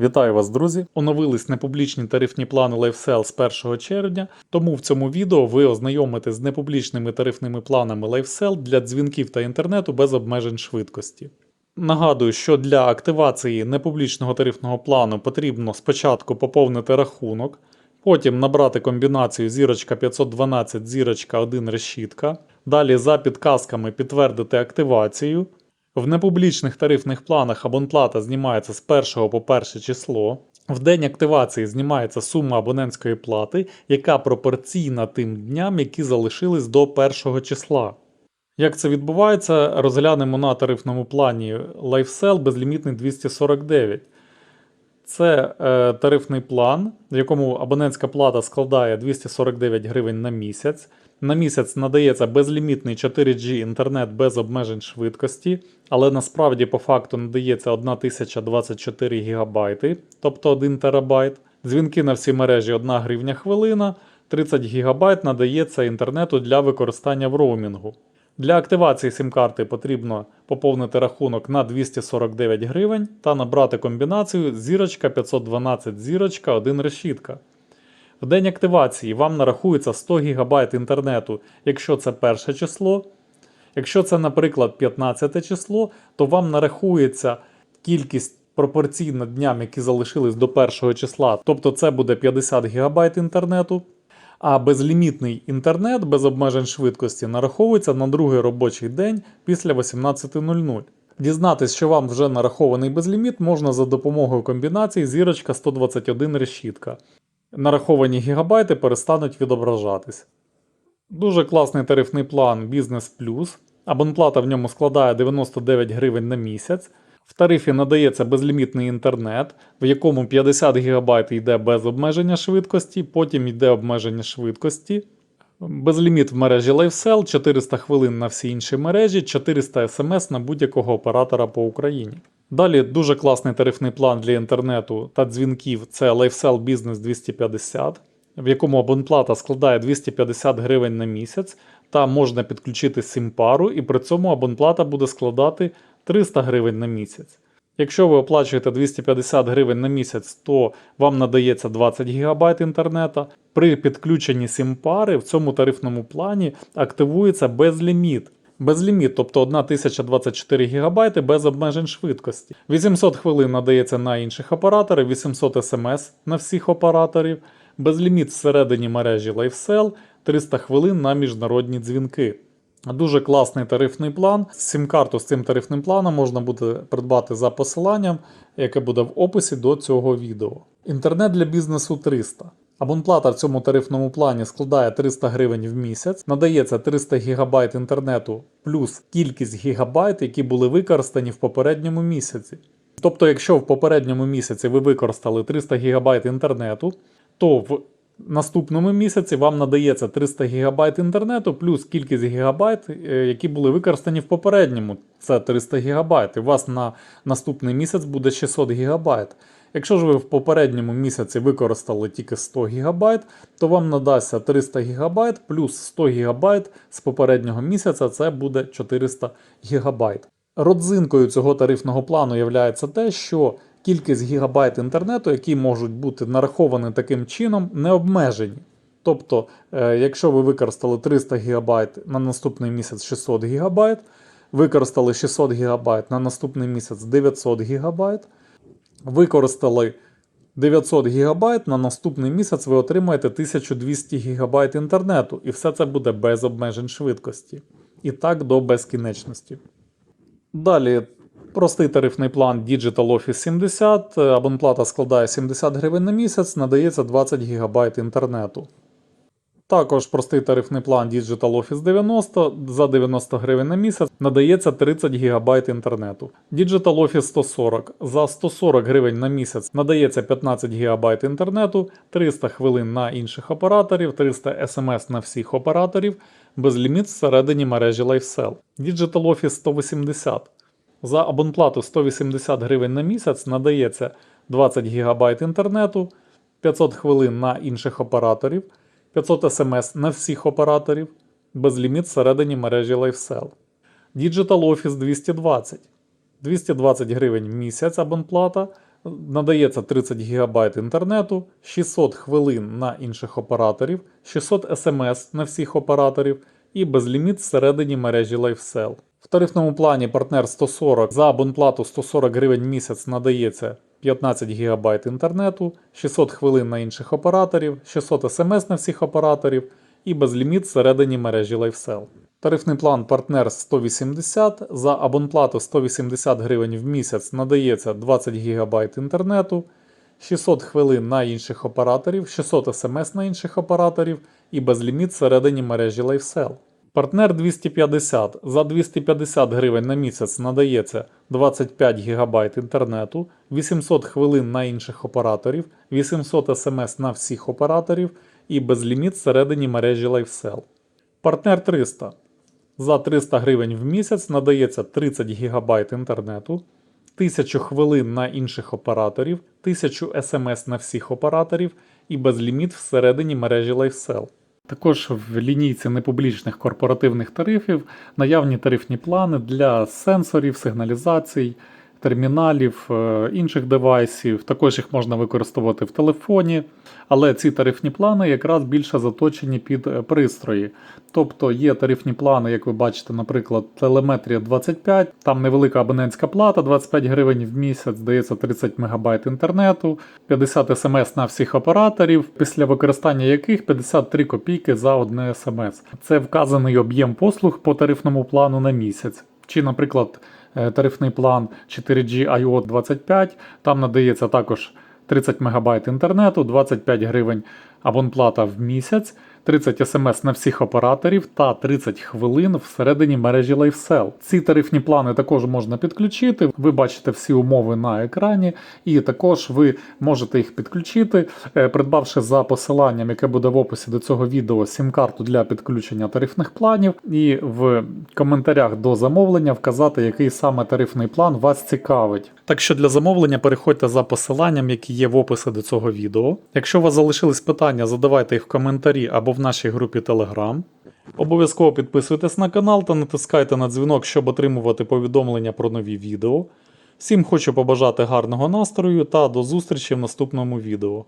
Вітаю вас, друзі! Оновились непублічні тарифні плани LifeSell з 1 червня, тому в цьому відео ви ознайомитесь з непублічними тарифними планами LifeSell для дзвінків та інтернету без обмежень швидкості. Нагадую, що для активації непублічного тарифного плану потрібно спочатку поповнити рахунок, потім набрати комбінацію зірочка 512 зірочка 1 решітка, далі за підказками підтвердити активацію. В непублічних тарифних планах абонплата знімається з 1 по 1 число. В день активації знімається сума абонентської плати, яка пропорційна тим дням, які залишились до 1 числа. Як це відбувається, розглянемо на тарифному плані LifeSell безлімітний 249. Це е, тарифний план, в якому абонентська плата складає 249 гривень на місяць. На місяць надається безлімітний 4G інтернет без обмежень швидкості, але насправді по факту надається 1024 ГБ, тобто 1 ТБ. Дзвінки на всі мережі 1 гривня хвилина, 30 ГБ надається інтернету для використання в роумінгу. Для активації сім-карти потрібно поповнити рахунок на 249 гривень та набрати комбінацію зірочка 512 зірочка 1 решітка. В день активації вам нарахується 100 ГБ інтернету, якщо це перше число. Якщо це, наприклад, 15 число, то вам нарахується кількість пропорційна дням, які залишились до першого числа, тобто це буде 50 ГБ інтернету. А безлімітний інтернет без обмежень швидкості нараховується на другий робочий день після 18.00. Дізнатись, що вам вже нарахований безліміт, можна за допомогою комбінації зірочка 121 решітка. Нараховані гігабайти перестануть відображатись. Дуже класний тарифний план Бізнес Плюс. Абонплата в ньому складає 99 гривень на місяць. В тарифі надається безлімітний інтернет, в якому 50 ГБ йде без обмеження швидкості, потім йде обмеження швидкості. Безліміт в мережі LifeSell, 400 хвилин на всі інші мережі, 400 смс на будь-якого оператора по Україні. Далі дуже класний тарифний план для інтернету та дзвінків це LifeSell Business 250, в якому абонплата складає 250 гривень на місяць, та можна підключити сім-пару, і при цьому абонплата буде складати 300 гривень на місяць. Якщо ви оплачуєте 250 гривень на місяць, то вам надається 20 ГБ інтернету. При підключенні сім-пари в цьому тарифному плані активується безліміт. Безліміт, тобто 1024 ГБ без обмежень швидкості. 800 хвилин надається на інших операторів, 800 смс на всіх операторів, безліміт всередині мережі LifeSell, 300 хвилин на міжнародні дзвінки. Дуже класний тарифний план. Сім-карту з цим тарифним планом можна буде придбати за посиланням, яке буде в описі до цього відео. Інтернет для бізнесу 300. Абонплата в цьому тарифному плані складає 300 гривень в місяць, надається 300 ГБ інтернету плюс кількість гігабайт, які були використані в попередньому місяці. Тобто, якщо в попередньому місяці ви використали 300 ГБ інтернету, то в наступному місяці вам надається 300 ГБ інтернету плюс кількість гігабайт, е, які були використані в попередньому. Це 300 ГБ. І у вас на наступний місяць буде 600 ГБ. Якщо ж ви в попередньому місяці використали тільки 100 ГБ, то вам надасться 300 ГБ плюс 100 ГБ з попереднього місяця це буде 400 ГБ. Родзинкою цього тарифного плану є те, що кількість гігабайт інтернету, які можуть бути нараховані таким чином, не обмежені. Тобто, е, якщо ви використали 300 ГБ на наступний місяць 600 ГБ, використали 600 ГБ на наступний місяць 900 ГБ, використали 900 ГБ, на наступний місяць ви отримаєте 1200 ГБ інтернету, і все це буде без обмежень швидкості. І так до безкінечності. Далі простий тарифний план Digital Office 70, абонплата складає 70 гривень на місяць, надається 20 ГБ інтернету. Також простий тарифний план Digital Office 90 за 90 гривень на місяць надається 30 ГБ інтернету. Digital Office 140 за 140 гривень на місяць надається 15 ГБ інтернету, 300 хвилин на інших операторів, 300 смс на всіх операторів, безліміт всередині мережі LifeSell. Digital Office 180 за абонплату 180 гривень на місяць надається 20 ГБ інтернету, 500 хвилин на інших операторів, 500 смс на всіх операторів, безліміт всередині мережі LifeSell. Digital Office 220 220 гривень в місяць абонплата, надається 30 ГБ інтернету, 600 хвилин на інших операторів, 600 смс на всіх операторів і безліміт всередині мережі LifeSell. В тарифному плані партнер 140 за абонплату 140 гривень в місяць надається 15 ГБ інтернету, 600 хвилин на інших операторів, 600 смс на всіх операторів і безліміт всередині мережі LifeSell. Тарифний план партнер 180 за абонплату 180 гривень в місяць надається 20 ГБ інтернету, 600 хвилин на інших операторів, 600 смс на інших операторів і безліміт всередині мережі LifeSell. Партнер 250 за 250 гривень на місяць надається 25 ГБ інтернету, 800 хвилин на інших операторів, 800 смс на всіх операторів і безліміт всередині мережі LifeSell. Партнер 300 за 300 гривень в місяць надається 30 ГБ інтернету, 1000 хвилин на інших операторів, 1000 смс на всіх операторів і безліміт всередині мережі LifeSell. Також в лінійці непублічних корпоративних тарифів наявні тарифні плани для сенсорів, сигналізацій, терміналів, е, інших девайсів. Також їх можна використовувати в телефоні. Але ці тарифні плани якраз більше заточені під е, пристрої. Тобто є тарифні плани, як ви бачите, наприклад, телеметрія 25, там невелика абонентська плата, 25 гривень в місяць, здається 30 МБ інтернету, 50 смс на всіх операторів, після використання яких 53 копійки за одне смс. Це вказаний об'єм послуг по тарифному плану на місяць. Чи, наприклад, тарифний план 4G IO 25, там надається також 30 МБ інтернету, 25 гривень абонплата в місяць, 30 смс на всіх операторів та 30 хвилин всередині мережі LifeSell. Ці тарифні плани також можна підключити. Ви бачите всі умови на екрані, і також ви можете їх підключити, е, придбавши за посиланням, яке буде в описі до цього відео, сім-карту для підключення тарифних планів, і в коментарях до замовлення вказати, який саме тарифний план вас цікавить. Так що для замовлення переходьте за посиланням, які є в описі до цього відео. Якщо у вас залишились питання, задавайте їх в коментарі або в нашій групі Telegram. Обов'язково підписуйтесь на канал та натискайте на дзвінок, щоб отримувати повідомлення про нові відео. Всім хочу побажати гарного настрою та до зустрічі в наступному відео.